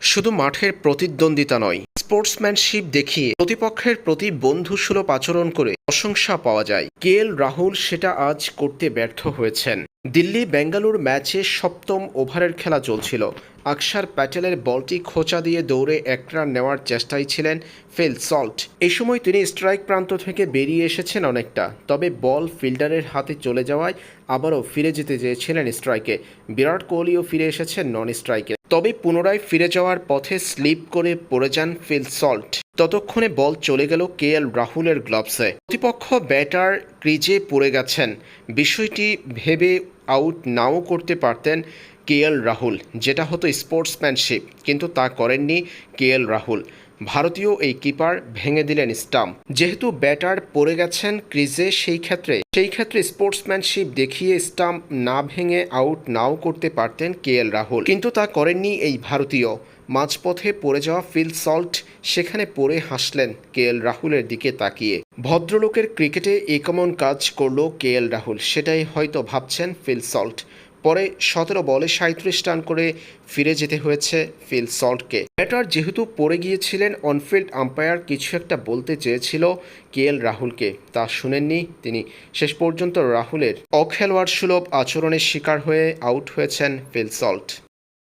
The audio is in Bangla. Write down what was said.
শুধু মাঠের প্রতিদ্বন্দ্বিতা নয় স্পোর্টসম্যানশিপ দেখিয়ে প্রতিপক্ষের প্রতি বন্ধুসুলভ আচরণ করে প্রশংসা পাওয়া যায়। কে রাহুল সেটা আজ করতে ব্যর্থ হয়েছেন। দিল্লি বেঙ্গালুর ম্যাচে সপ্তম ওভারের খেলা চলছিল। আকসার প্যাটেলের বলটি খোঁচা দিয়ে দৌড়ে এক রান নেওয়ার চেষ্টায় ছিলেন ফিল সল্ট। এই সময় তিনি স্ট্রাইক প্রান্ত থেকে বেরিয়ে এসেছেন অনেকটা, তবে বল ফিল্ডারের হাতে চলে যাওয়ায় আবারও ফিরে যেতে চেয়েছিলেন স্ট্রাইকে। বিরাট কোহলিও ফিরে এসেছেন নন স্ট্রাইকে তবে পুনরায় ফিরে যাওয়ার পথে স্লিপ করে পড়ে যান ফিল সল্ট। ততক্ষণে বল চলে গেল কে এল রাহুলের গ্লাভসে। প্রতিপক্ষ ব্যাটার ক্রিজে পড়ে গেছেন। বিষয়টি ভেবে আউট নাও করতে পারতেন কে এল রাহুল, যেটা হতো স্পোর্টসম্যানশিপ, কিন্তু তা করেননি কে এল রাহুল। ভারতীয় এই কিপার ভেঙে দিলেন স্টাম্প। যেহেতু ব্যাটার পড়ে গেছেন ক্রিজে, সেই ক্ষেত্রে সেই ক্ষেত্রে স্পোর্টসম্যানশিপ দেখিয়ে স্টাম্প না ভেঙে আউট নাও করতে পারতেন কে এল রাহুল। কিন্তু তা করেননি এই ভারতীয়। মাঝপথে পড়ে যাওয়া ফিল সল্ট সেখানে পড়ে হাসলেন কে এল রাহুলের দিকে তাকিয়ে। ভদ্রলোকের ক্রিকেটে এ কেমন কাজ করল কে এল রাহুল, সেটাই হয়তো ভাবছেন ফিল সল্ট। পরে সতেরো বলে সাঁত্রিশ রান করে ফিরে যেতে হয়েছে ফিল সল্টকে। ব্যাটার যেহেতু পড়ে গিয়েছিলেন, অনফিল্ড আম্পায়ার কিছু একটা বলতে চেয়েছিল কে এল রাহুলকে। তা শুনেননি তিনি। শেষ পর্যন্ত রাহুলের অখেলোয়াড় সুলভ আচরণের শিকার হয়ে আউট হয়েছেন ফিল সল্ট।